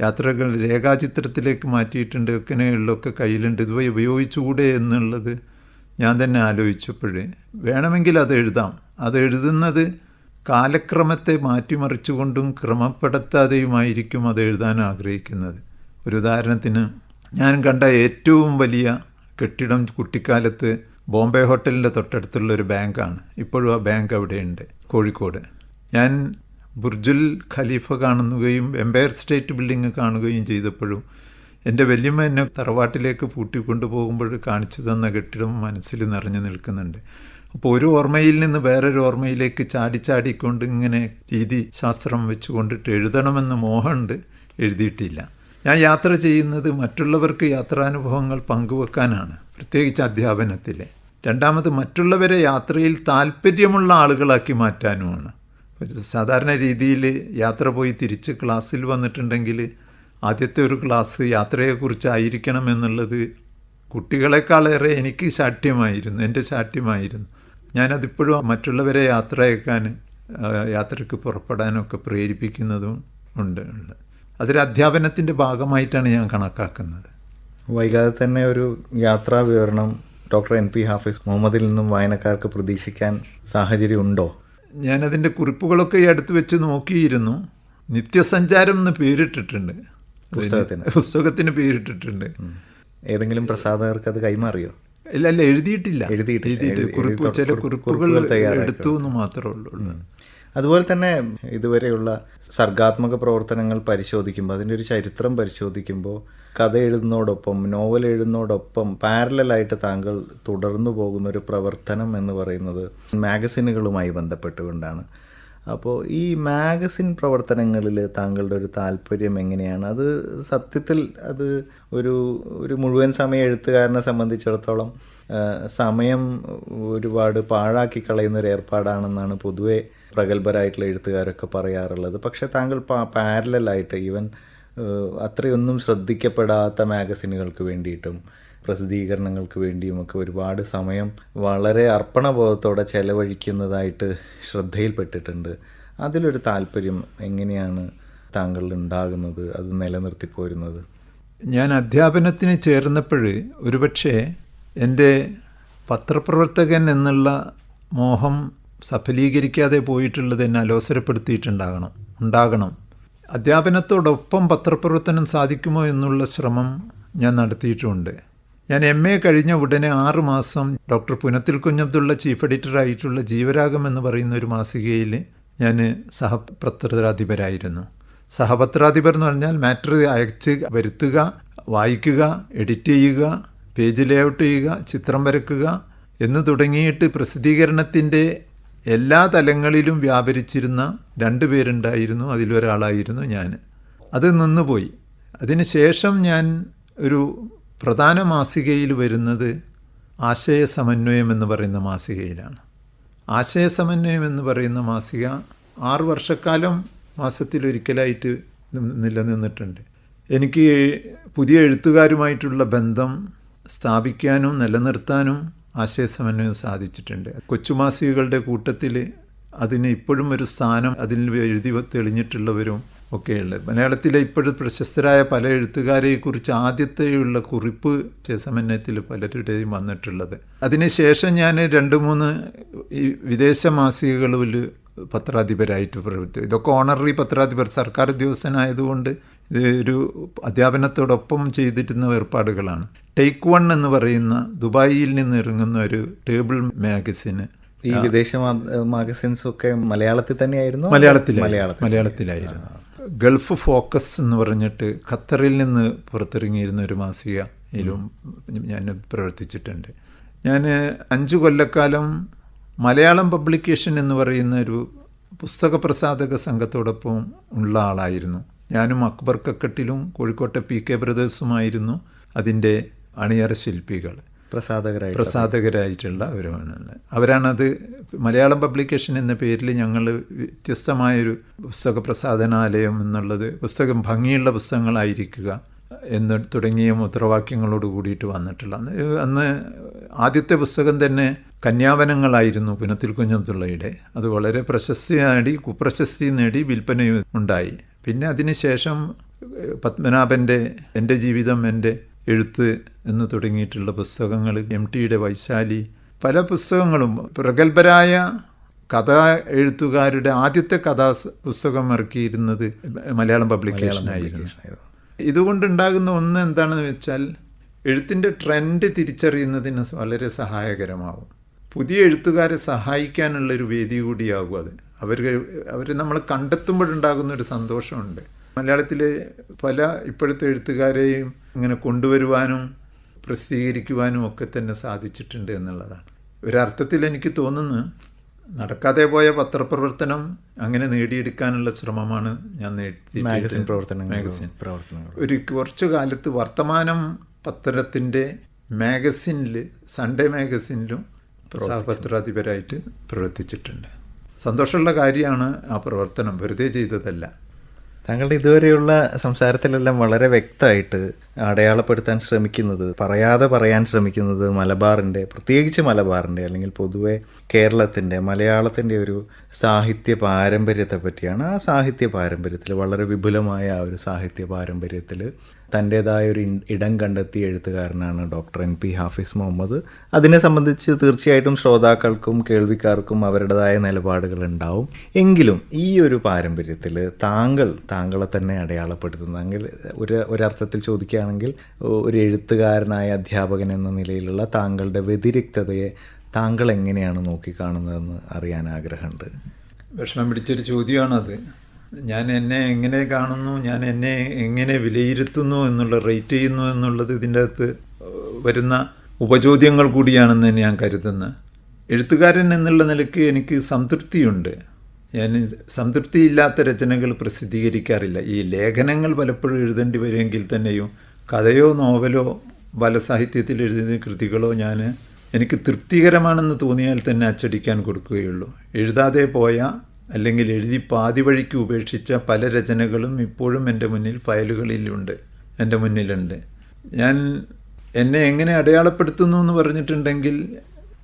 യാത്രകൾ രേഖാചിത്രത്തിലേക്ക് മാറ്റിയിട്ടുണ്ട് ഒക്കെ ഉള്ളൊക്കെ കയ്യിലുണ്ട്. ഇത് ഉപയോഗിച്ചുകൂടെ എന്നുള്ളത് ഞാൻ തന്നെ ആലോചിച്ചപ്പോഴേ വേണമെങ്കിൽ അത് എഴുതാം. അത് എഴുതുന്നത് കാലക്രമത്തെ മാറ്റിമറിച്ചുകൊണ്ടും ക്രമപ്പെടുത്താതെയുമായിരിക്കും അത് എഴുതാൻ ആഗ്രഹിക്കുന്നത്. ഒരു ഉദാഹരണത്തിന് ഞാൻ കണ്ട ഏറ്റവും വലിയ കെട്ടിടം കുട്ടിക്കാലത്ത് ബോംബെ ഹോട്ടലിന്റെ തൊട്ടടുത്തുള്ള ഒരു ബാങ്കാണ്. ഇപ്പോഴും ആ ബാങ്ക് അവിടെയുണ്ട് കോഴിക്കോട്. ഞാൻ ബുർജുൽ ഖലീഫ കാണുകയും എംപയർ സ്റ്റേറ്റ് ബിൽഡിംഗ് കാണുകയും ചെയ്തപ്പോഴും എന്റെ വല്യമ്മ എന്നെ തറവാട്ടിലേക്ക് പൂട്ടിക്കൊണ്ടു പോകുമ്പോൾ കാണിച്ചു തന്ന കെട്ടിടം മനസ്സിൽ നിറഞ്ഞു നിൽക്കുന്നുണ്ട്. അപ്പോൾ ഒരു ഓർമ്മയിൽ നിന്ന് വേറൊരു ഓർമ്മയിലേക്ക് ചാടി ചാടിക്കൊണ്ട് ഇങ്ങനെ രീതി ശാസ്ത്രം വെച്ചുകൊണ്ടിട്ട് എഴുതണമെന്ന് മോഹമുണ്ട് എഴുതിയിട്ടില്ല. ഞാൻ യാത്ര ചെയ്യുന്നത് മറ്റുള്ളവർക്ക് യാത്രാനുഭവങ്ങൾ പങ്കുവെക്കാനാണ് പ്രത്യേകിച്ച് അധ്യാപനത്തിലെ. രണ്ടാമത് മറ്റുള്ളവരെ യാത്രയിൽ താല്പര്യമുള്ള ആളുകളാക്കി മാറ്റാനുമാണ്. സാധാരണ രീതിയിൽ യാത്ര പോയി തിരിച്ച് ക്ലാസ്സിൽ വന്നിട്ടുണ്ടെങ്കിൽ ആദ്യത്തെ ഒരു ക്ലാസ് യാത്രയെക്കുറിച്ചായിരിക്കണം എന്നുള്ളത് കുട്ടികളെക്കാളേറെ എനിക്ക് ശാഠ്യമായിരുന്നു എന്റെ ശാഠ്യമായിരുന്നു. ഞാനതിപ്പോഴും മറ്റുള്ളവരെ യാത്ര അയക്കാൻ യാത്രയ്ക്ക് പുറപ്പെടാനൊക്കെ പ്രേരിപ്പിക്കുന്നതും ഉണ്ട്. അതൊരു അധ്യാപനത്തിന്റെ ഭാഗമായിട്ടാണ് ഞാൻ കണക്കാക്കുന്നത്. വൈകാതെ തന്നെ ഒരു യാത്രാ വിവരണം ഡോക്ടർ എൻ പി ഹാഫിസ് മുഹമ്മദിൽ നിന്നും വായനക്കാർക്ക് പ്രതീക്ഷിക്കാൻ സാഹചര്യം ഉണ്ടോ? ഞാനതിന്റെ കുറിപ്പുകളൊക്കെ ഈ അടുത്ത് വെച്ച് നോക്കിയിരുന്നു. നിത്യസഞ്ചാരം എന്ന് പേരിട്ടിട്ടുണ്ട്. പുസ്തകത്തിന്. പുസ്തകത്തിന്. പേരിട്ടിട്ടുണ്ട്. ഏതെങ്കിലും പ്രസാധകർക്ക് അത് കൈമാറിയോ? ഇല്ല അല്ല എഴുതിയിട്ടില്ല. എഴുതിയിട്ടില്ല. കുറിപ്പ് ചില കുറിപ്പുകൾ എടുത്തു എന്ന് മാത്രമേ ഉള്ളൂ. അതുപോലെ തന്നെ ഇതുവരെയുള്ള സർഗാത്മക പ്രവർത്തനങ്ങൾ പരിശോധിക്കുമ്പോൾ അതിന്റെ ഒരു ചരിത്രം പരിശോധിക്കുമ്പോൾ കഥ എഴുതുന്നതോടൊപ്പം നോവൽ എഴുതുന്നതോടൊപ്പം പാരലായിട്ട് താങ്കൾ തുടർന്നു പോകുന്ന ഒരു പ്രവർത്തനം എന്ന് പറയുന്നത് മാഗസിനുകളുമായി ബന്ധപ്പെട്ടുകൊണ്ടാണ്. അപ്പോൾ ഈ മാഗസിൻ പ്രവർത്തനങ്ങളിൽ താങ്കളുടെ ഒരു താല്പര്യം എങ്ങനെയാണ്? അത് സത്യത്തിൽ അത് ഒരു ഒരു മുഴുവൻ സമയ എഴുത്തുകാരനെ സംബന്ധിച്ചിടത്തോളം സമയം ഒരുപാട് പാഴാക്കി കളയുന്ന ഒരു ഏർപ്പാടാണെന്നാണ് പൊതുവെ പ്രഗത്ഭരായിട്ടുള്ള എഴുത്തുകാരൊക്കെ പറയാറുള്ളത്. പക്ഷേ താങ്കൾ പാരലായിട്ട് ഈവൻ അത്രയൊന്നും ശ്രദ്ധിക്കപ്പെടാത്ത മാഗസിനുകൾക്ക് വേണ്ടിയിട്ടും പ്രസിദ്ധീകരണങ്ങൾക്ക് വേണ്ടിയുമൊക്കെ ഒരുപാട് സമയം വളരെ അർപ്പണബോധത്തോടെ ചെലവഴിക്കുന്നതായിട്ട് ശ്രദ്ധയിൽപ്പെട്ടിട്ടുണ്ട്. അതിലൊരു താല്പര്യം എങ്ങനെയാണ് താങ്കളിൽ ഉണ്ടാകുന്നത്? അത് നിലനിർത്തി പോരുന്നത്. ഞാൻ അധ്യാപനത്തിന് ചേർന്നപ്പോൾ ഒരുപക്ഷെ എന്റെ പത്രപ്രവർത്തകൻ എന്നുള്ള മോഹം സഫലീകരിക്കാതെ പോയിട്ടുള്ളത് എന്നെ അലോസരപ്പെടുത്തിയിട്ടുണ്ടാകണം ഉണ്ടാകണം. അധ്യാപനത്തോടൊപ്പം പത്രപ്രവർത്തനം സാധിക്കുമോ എന്നുള്ള ശ്രമം ഞാൻ നടത്തിയിട്ടുമുണ്ട് ഞാൻ എം എ കഴിഞ്ഞ ഉടനെ ആറുമാസം ഡോക്ടർ പുനത്തിൽ കുഞ്ഞബ്ദുള്ള ചീഫ് എഡിറ്ററായിട്ടുള്ള ജീവരാഗം എന്ന് പറയുന്ന ഒരു മാസികയിൽ ഞാൻ സഹപത്രാധിപരായിരുന്നു സഹപത്രാധിപർ എന്ന് പറഞ്ഞാൽ മാറ്റർ അയച്ച് വരുത്തുക വായിക്കുക എഡിറ്റ് ചെയ്യുക പേജ് ലേഔട്ട് ചെയ്യുക ചിത്രം വരക്കുക എന്ന് തുടങ്ങിയിട്ട് പ്രസിദ്ധീകരണത്തിന്റെ എല്ലാ തലങ്ങളിലും വ്യാപരിച്ചിരുന്ന രണ്ട് പേരുണ്ടായിരുന്നു. അതിലൊരാളായിരുന്നു ഞാൻ. അത് നിന്നുപോയി. അതിനുശേഷം ഞാൻ ഒരു പ്രധാന മാസികയിൽ വരുന്നത് ആശയസമന്വയം എന്ന് പറയുന്ന മാസികയിലാണ്. ആശയസമന്വയം എന്ന് പറയുന്ന മാസിക ആറ് വർഷക്കാലം മാസത്തിലൊരിക്കലായിട്ട് നിലനിന്നിട്ടുണ്ട്. എനിക്ക് പുതിയ എഴുത്തുകാരുമായിട്ടുള്ള ബന്ധം സ്ഥാപിക്കാനും നിലനിർത്താനും ആശയസമന്വയം സാധിച്ചിട്ടുണ്ട്. കൊച്ചുമാസികകളുടെ കൂട്ടത്തിൽ അതിന് ഇപ്പോഴും ഒരു സ്ഥാനം അതിൽ എഴുതി തെളിഞ്ഞിട്ടുള്ളവരും ഒക്കെയുള്ളത്. മലയാളത്തിലെ ഇപ്പോഴും പ്രശസ്തരായ പല എഴുത്തുകാരെക്കുറിച്ച് ആദ്യത്തെയുള്ള കുറിപ്പ് സമന്വയത്തിൽ പലരുടെയും വന്നിട്ടുള്ളത്. അതിനുശേഷം ഞാൻ രണ്ട് മൂന്ന് ഈ വിദേശ മാസികകളിൽ പത്രാധിപരായിട്ട് പ്രവർത്തിച്ചു. ഇതൊക്കെ ഓണററി പത്രാധിപർ സർക്കാർ ഉദ്യോഗസ്ഥനായതുകൊണ്ട് ഇത് ഒരു അധ്യാപനത്തോടൊപ്പം ചെയ്തിരുന്ന ഏർപ്പാടുകളാണ്. ടേക്ക് വൺ എന്ന് പറയുന്ന ദുബായിൽ നിന്ന് ഇറങ്ങുന്ന ഒരു ടേബിൾ മാഗസിന്. ഈ വിദേശ മാഗസിൻസ് ഒക്കെ മലയാളത്തിൽ തന്നെയായിരുന്നു? മലയാളത്തിൽ മലയാളത്തിലായിരുന്നു. ഗൾഫ് ഫോക്കസ് എന്ന് പറഞ്ഞിട്ട് ഖത്തറിൽ നിന്ന് പുറത്തിറങ്ങിയിരുന്ന ഒരു മാസികയിലും ഞാൻ പ്രവർത്തിച്ചിട്ടുണ്ട്. ഞാൻ അഞ്ച് കൊല്ലക്കാലം മലയാളം പബ്ലിക്കേഷൻ എന്ന് പറയുന്ന ഒരു പുസ്തക പ്രസാധക സംഘത്തോടൊപ്പം ഉള്ള ആളായിരുന്നു. ഞാനും അക്ബർ കക്കട്ടിലും കോഴിക്കോട്ടെ പി കെ ബ്രദേഴ്സുമായിരുന്നു അതിന്റെ അണിയറ ശില്പികൾ. പ്രസാദകരായിട്ട് പ്രസാധകരായിട്ടുള്ള അവരാണ് അവരാണത് മലയാളം പബ്ലിക്കേഷൻ എന്ന പേരിൽ ഞങ്ങൾ വ്യത്യസ്തമായൊരു പുസ്തക പ്രസാധനാലയം എന്നുള്ളത് പുസ്തകം ഭംഗിയുള്ള പുസ്തകങ്ങളായിരിക്കുക എന്ന് തുടങ്ങിയ മുദ്രാവാക്യങ്ങളോട് കൂടിയിട്ട് വന്നിട്ടുള്ള അന്ന് ആദ്യത്തെ പുസ്തകം തന്നെ കന്യാവനങ്ങളായിരുന്നു പുനത്തിൽ കുഞ്ഞബ്ദുള്ളയുടെ അത് വളരെ പ്രശസ്തി നേടി കുപ്രശസ്തി നേടി വിൽപ്പനയും ഉണ്ടായി. പിന്നെ അതിനുശേഷം പത്മനാഭന്റെ എന്റെ ജീവിതം എന്റെ എഴുത്ത് എന്ന് തുടങ്ങിയിട്ടുള്ള പുസ്തകങ്ങൾ എം ടിയുടെ വൈശാലി. പല പുസ്തകങ്ങളും പ്രഗത്ഭരായ കഥാ എഴുത്തുകാരുടെ ആദ്യത്തെ കഥാ പുസ്തകം ഇറക്കിയിരുന്നത് മലയാളം പബ്ലിക്കേഷനായിരുന്നു. ഇതുകൊണ്ടുണ്ടാകുന്ന ഒന്ന് എന്താണെന്ന് വെച്ചാൽ എഴുത്തിന്റെ ട്രെൻഡ് തിരിച്ചറിയുന്നതിന് വളരെ സഹായകരമാവും. പുതിയ എഴുത്തുകാരെ സഹായിക്കാനുള്ളൊരു വേദി കൂടിയാകും അത്. അവർ അവർ നമ്മൾ കണ്ടെത്തുമ്പോഴുണ്ടാകുന്ന ഒരു സന്തോഷമുണ്ട്. മലയാളത്തിലെ പല ഇപ്പോഴത്തെ എഴുത്തുകാരെയും ഇങ്ങനെ കൊണ്ടുവരുവാനും പ്രസിദ്ധീകരിക്കുവാനും ഒക്കെ തന്നെ സാധിച്ചിട്ടുണ്ട് എന്നുള്ളതാണ്. ഒരർത്ഥത്തിൽ എനിക്ക് തോന്നുന്നു നടക്കാതെ പോയ പത്രപ്രവർത്തനം അങ്ങനെ നേടിയെടുക്കാനുള്ള ശ്രമമാണ് ഞാൻ നേടി മാഗസിൻ പ്രവർത്തനങ്ങൾ. മാഗസിൻ പ്രവർത്തനങ്ങൾ. ഒരു കുറച്ചു കാലത്ത് വർത്തമാനം പത്രത്തിന്റെ മാഗസിനിൽ സൺഡേ മാഗസിനിലും സഹപത്രാധിപരായിട്ട് പ്രവർത്തിച്ചിട്ടുണ്ട്. സന്തോഷമുള്ള കാര്യമാണ് ആ പ്രവർത്തനം. വെറുതെ ചെയ്തതല്ല. താങ്കളുടെ ഇതുവരെയുള്ള സംസാരത്തിലെല്ലാം വളരെ വ്യക്തമായിട്ട് അടയാളപ്പെടുത്താൻ ശ്രമിക്കുന്നത് പറയാതെ പറയാൻ ശ്രമിക്കുന്നത് മലബാറിന്റെ പ്രത്യേകിച്ച് മലബാറിന്റെ അല്ലെങ്കിൽ പൊതുവെ കേരളത്തിന്റെ മലയാളത്തിന്റെ ഒരു സാഹിത്യ പാരമ്പര്യത്തെ പറ്റിയാണ് ആ സാഹിത്യ പാരമ്പര്യത്തിൽ വളരെ വിപുലമായ ആ ഒരു സാഹിത്യ പാരമ്പര്യത്തിൽ തന്റേതായ ഒരു ഇടം കണ്ടെത്തിയ എഴുത്തുകാരനാണ് doctor N P Hafis Muhammad. അതിനെ സംബന്ധിച്ച് തീർച്ചയായിട്ടും ശ്രോതാക്കൾക്കും കേൾവിക്കാർക്കും അവരുടേതായ നിലപാടുകൾ ഉണ്ടാവും. എങ്കിലും ഈ ഒരു പാരമ്പര്യത്തിൽ താങ്കൾ താങ്കളെ തന്നെ അടയാളപ്പെടുത്തുന്നെങ്കിൽ ഒരു ഒരർത്ഥത്തിൽ ചോദിക്കുകയാണെങ്കിൽ ഒരു എഴുത്തുകാരനായ അധ്യാപകൻ എന്ന നിലയിലുള്ള താങ്കളുടെ വ്യതിരിക്തതയെ താങ്കൾ എങ്ങനെയാണ് നോക്കിക്കാണുന്നതെന്ന് അറിയാൻ ആഗ്രഹമുണ്ട്? വിഷമം പിടിച്ചൊരു ചോദ്യമാണത്. ഞാൻ എന്നെ എങ്ങനെ കാണുന്നു ഞാൻ എന്നെ എങ്ങനെ വിലയിരുത്തുന്നു എന്നുള്ള റേറ്റ് ചെയ്യുന്നു എന്നുള്ളത് ഇതിന്റെ അകത്ത് വരുന്ന ഉപചോദ്യങ്ങൾ കൂടിയാണെന്ന് ഞാൻ കരുതുന്നത് എഴുത്തുകാരൻ എന്നുള്ള നിലയ്ക്ക് എനിക്ക് സംതൃപ്തിയുണ്ട്. ഞാൻ സംതൃപ്തിയില്ലാത്ത രചനകൾ പ്രസിദ്ധീകരിക്കാറില്ല. ഈ ലേഖനങ്ങൾ പലപ്പോഴും എഴുതേണ്ടി വരുമെങ്കിൽ തന്നെയും കഥയോ നോവലോ ബാലസാഹിത്യത്തിൽ എഴുതിയ കൃതികളോ ഞാൻ എനിക്ക് തൃപ്തികരമാണെന്ന് തോന്നിയാൽ തന്നെ അച്ചടിക്കാൻ കൊടുക്കുകയുള്ളൂ. എഴുതാതെ പോയ അല്ലെങ്കിൽ എഴുതി പാതി വഴിക്ക് ഉപേക്ഷിച്ച പല രചനകളും ഇപ്പോഴും എന്റെ മുന്നിൽ ഫയലുകളിലുണ്ട് എന്റെ മുന്നിലുണ്ട്. ഞാൻ എന്നെ എങ്ങനെ അടയാളപ്പെടുത്തുന്നു എന്ന് പറഞ്ഞിട്ടുണ്ടെങ്കിൽ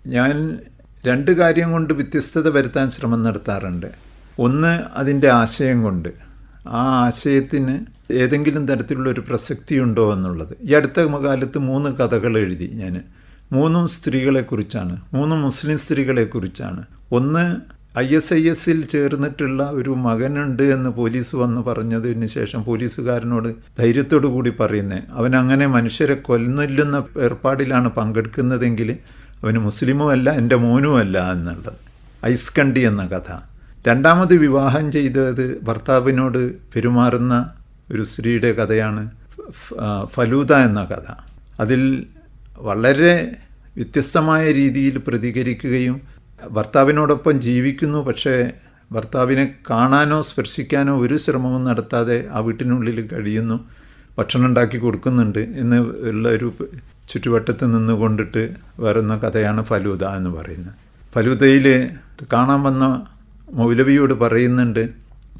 ഞാൻ രണ്ട് കാര്യം കൊണ്ട് വ്യത്യസ്തത വരുത്താൻ ശ്രമം നടത്താറുണ്ട്. ഒന്ന് അതിന്റെ ആശയം കൊണ്ട്. ആ ആശയത്തിന് ഏതെങ്കിലും തരത്തിലുള്ള ഒരു പ്രസക്തി ഉണ്ടോ എന്നുള്ളത്. ഈ അടുത്ത കാലത്ത് മൂന്ന് കഥകൾ എഴുതി ഞാൻ. മൂന്നും സ്ത്രീകളെക്കുറിച്ചാണ് മൂന്നും മുസ്ലിം സ്ത്രീകളെക്കുറിച്ചാണ് ഒന്ന് ഐ എസ് ഐ എസിൽ ചേർന്നിട്ടുള്ള ഒരു മകനുണ്ട് എന്ന് പോലീസ് വന്ന് പറഞ്ഞതിന് ശേഷം പോലീസുകാരനോട് ധൈര്യത്തോടു കൂടി പറയുന്നത് അവൻ അങ്ങനെ മനുഷ്യരെ കൊല്ലുന്നില്ലെന്ന ഏർപ്പാടിലാണ് പങ്കെടുക്കുന്നതെങ്കിൽ അവന് മുസ്ലിമും അല്ല എന്റെ അല്ല എന്നുള്ളത്. ഐസ്കണ്ടി എന്ന കഥ. രണ്ടാമത് വിവാഹം ചെയ്തത് ഭർത്താവിനോട് പെരുമാറുന്ന ഒരു സ്ത്രീയുടെ കഥയാണ് ഫലൂത എന്ന കഥ. അതിൽ വളരെ വ്യത്യസ്തമായ രീതിയിൽ പ്രതികരിക്കുകയും ഭർത്താവിനോടൊപ്പം ജീവിക്കുന്നു പക്ഷേ ഭർത്താവിനെ കാണാനോ സ്പർശിക്കാനോ ഒരു ശ്രമവും നടത്താതെ ആ വീട്ടിനുള്ളിൽ കഴിയുന്നു. ഭക്ഷണം ഉണ്ടാക്കി കൊടുക്കുന്നുണ്ട് എന്ന് ഉള്ള ഒരു ചുറ്റുവട്ടത്ത് നിന്നുകൊണ്ടിട്ട് വരുന്ന കഥയാണ് ഫലൂത എന്ന് പറയുന്നത്. ഫലൂതയിൽ കാണാൻ വന്ന മൗലവിയോട് പറയുന്നുണ്ട്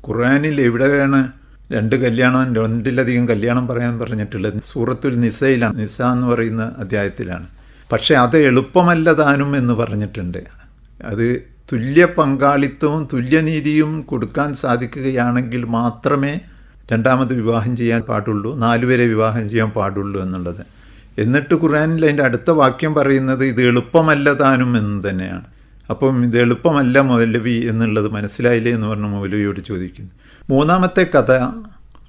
ഖുറാനിൽ എവിടെയാണ് രണ്ട് കല്യാണം രണ്ടിലധികം കല്യാണം പറയാൻ പറഞ്ഞിട്ടുള്ളത്? സൂറത്തുൽ നിസയിലാണ് നിസ എന്ന് പറയുന്ന അധ്യായത്തിലാണ്. പക്ഷേ അത് എളുപ്പമല്ല താനും എന്ന് പറഞ്ഞിട്ടുണ്ട്. അത് തുല്യ പങ്കാളിത്തവും തുല്യനീതിയും കൊടുക്കാൻ സാധിക്കുകയാണെങ്കിൽ മാത്രമേ രണ്ടാമത് വിവാഹം ചെയ്യാൻ പാടുള്ളൂ നാലുപേരെ വിവാഹം ചെയ്യാൻ പാടുള്ളൂ എന്നുള്ളത്. എന്നിട്ട് ഖുർആനിൽ അതിന്റെ അടുത്ത വാക്യം പറയുന്നത് ഇത് എളുപ്പമല്ല താനും എന്ന് തന്നെയാണ്. അപ്പം ഇത് എളുപ്പമല്ല മൗലവി എന്നുള്ളത് മനസ്സിലായില്ലേ എന്ന് പറഞ്ഞ മൗലവിയോട് ചോദിക്കുന്നു. മൂന്നാമത്തെ കഥ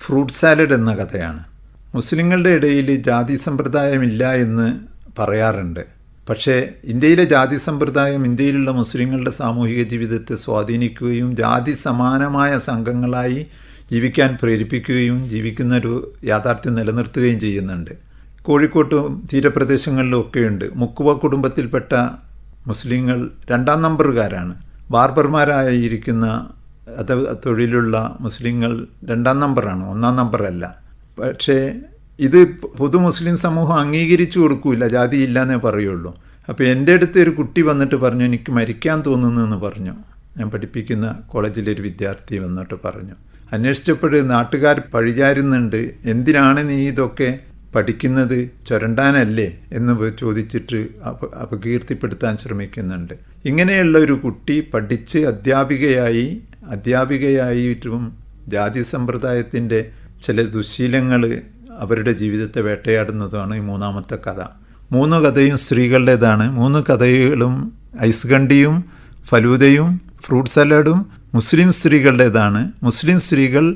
ഫ്രൂട്ട് സാലഡ് എന്ന കഥയാണ്. മുസ്ലിങ്ങളുടെ ഇടയിൽ ജാതി സമ്പ്രദായമില്ല എന്ന് പറയാറുണ്ട്. പക്ഷേ ഇന്ത്യയിലെ ജാതി സമ്പ്രദായം ഇന്ത്യയിലുള്ള മുസ്ലിങ്ങളുടെ സാമൂഹിക ജീവിതത്തെ സ്വാധീനിക്കുകയും ജാതി സമാനമായ സംഘങ്ങളായി ജീവിക്കാൻ പ്രേരിപ്പിക്കുകയും ജീവിക്കുന്ന ഒരു യാഥാർത്ഥ്യം നിലനിർത്തുകയും ചെയ്യുന്നുണ്ട്. കോഴിക്കോട്ടും തീരപ്രദേശങ്ങളിലും ഒക്കെയുണ്ട്. മുക്കുവ കുടുംബത്തിൽപ്പെട്ട മുസ്ലിങ്ങൾ രണ്ടാം നമ്പറുകാരാണ്. ബാർബർമാരായിരിക്കുന്ന അത് തൊഴിലുള്ള മുസ്ലിങ്ങൾ രണ്ടാം നമ്പറാണ്. ഒന്നാം നമ്പറല്ല. പക്ഷേ ഇത് പൊതു മുസ്ലിം സമൂഹം അംഗീകരിച്ചു കൊടുക്കൂല ജാതി ഇല്ലന്നേ പറയുള്ളൂ. അപ്പോൾ എന്റെ അടുത്ത് ഒരു കുട്ടി വന്നിട്ട് പറഞ്ഞു എനിക്ക് മരിക്കാൻ തോന്നുന്നു എന്ന് പറഞ്ഞു. ഞാൻ പഠിപ്പിക്കുന്ന കോളേജിലെ ഒരു വിദ്യാർത്ഥി വന്നിട്ട് പറഞ്ഞു. അന്വേഷിച്ചപ്പോൾ നാട്ടുകാർ പഴിചാരുന്നുണ്ട് എന്തിനാണ് നീ ഇതൊക്കെ പഠിക്കുന്നത്? ചുരണ്ടാനല്ലേ? എന്ന് ചോദിച്ചിട്ട് അപ അപകീർത്തിപ്പെടുത്താൻ ശ്രമിക്കുന്നുണ്ട്. ഇങ്ങനെയുള്ള ഒരു കുട്ടി പഠിച്ച് അധ്യാപികയായി അധ്യാപികയായിട്ടും ജാതി സമ്പ്രദായത്തിന്റെ ചില ദുശീലങ്ങൾ അവരുടെ ജീവിതത്തെ വേട്ടയാടുന്നതാണ് ഈ മൂന്നാമത്തെ കഥ. മൂന്ന് കഥയും സ്ത്രീകളുടേതാണ്. മൂന്ന് കഥകളും ഐസ് കണ്ടിയും ഫലൂദയും ഫ്രൂട്ട് സലാഡും മുസ്ലിം സ്ത്രീകളുടേതാണ്. മുസ്ലിം സ്ത്രീകൾ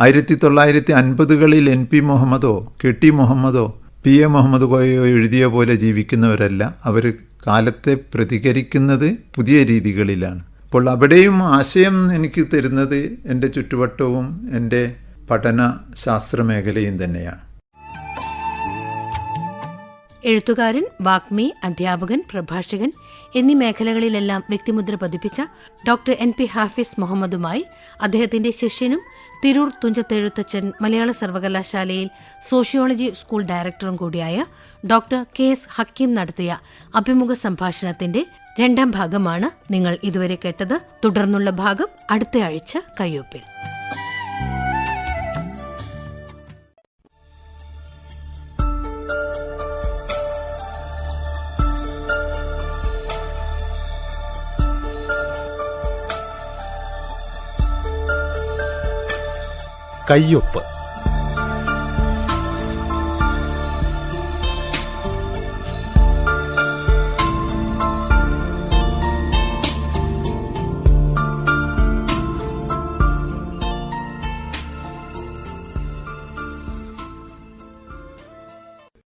ആയിരത്തി തൊള്ളായിരത്തി അൻപതുകളിൽ എൻ പി മുഹമ്മദോ കെ ടി മുഹമ്മദോ പി എ മുഹമ്മദ് കോയോ എഴുതിയ പോലെ ജീവിക്കുന്നവരല്ല. അവർ കാലത്തെ പ്രതികരിക്കുന്നത് പുതിയ രീതികളിലാണ്. അപ്പോൾ അവിടെയും ആശയം എനിക്ക് തരുന്നത് എന്റെ ചുറ്റുവട്ടവും എന്റെ പഠന ശാസ്ത്രമേഖലയും തന്നെയാണ്. എഴുത്തുകാരൻ വാഗ്മി അധ്യാപകൻ പ്രഭാഷകൻ എന്നീ മേഖലകളിലെല്ലാം വ്യക്തിമുദ്ര പതിപ്പിച്ച ഡോക്ടർ എൻ പി ഹാഫിസ് മുഹമ്മദുമായി അദ്ദേഹത്തിന്റെ ശിഷ്യനും തിരൂർ തുഞ്ചത്തെഴുത്തച്ഛൻ മലയാള സർവകലാശാലയിൽ സോഷ്യോളജി സ്കൂൾ ഡയറക്ടറും കൂടിയായ ഡോക്ടർ കെ എസ് ഹക്കീം നടത്തിയ അഭിമുഖ സംഭാഷണത്തിന്റെ രണ്ടാം ഭാഗമാണ് നിങ്ങൾ ഇതുവരെ കേട്ടത്. തുടർന്നുള്ള ഭാഗം അടുത്ത ആഴ്ച കയ്യൊപ്പിൽ. കയ്യൊപ്പ്.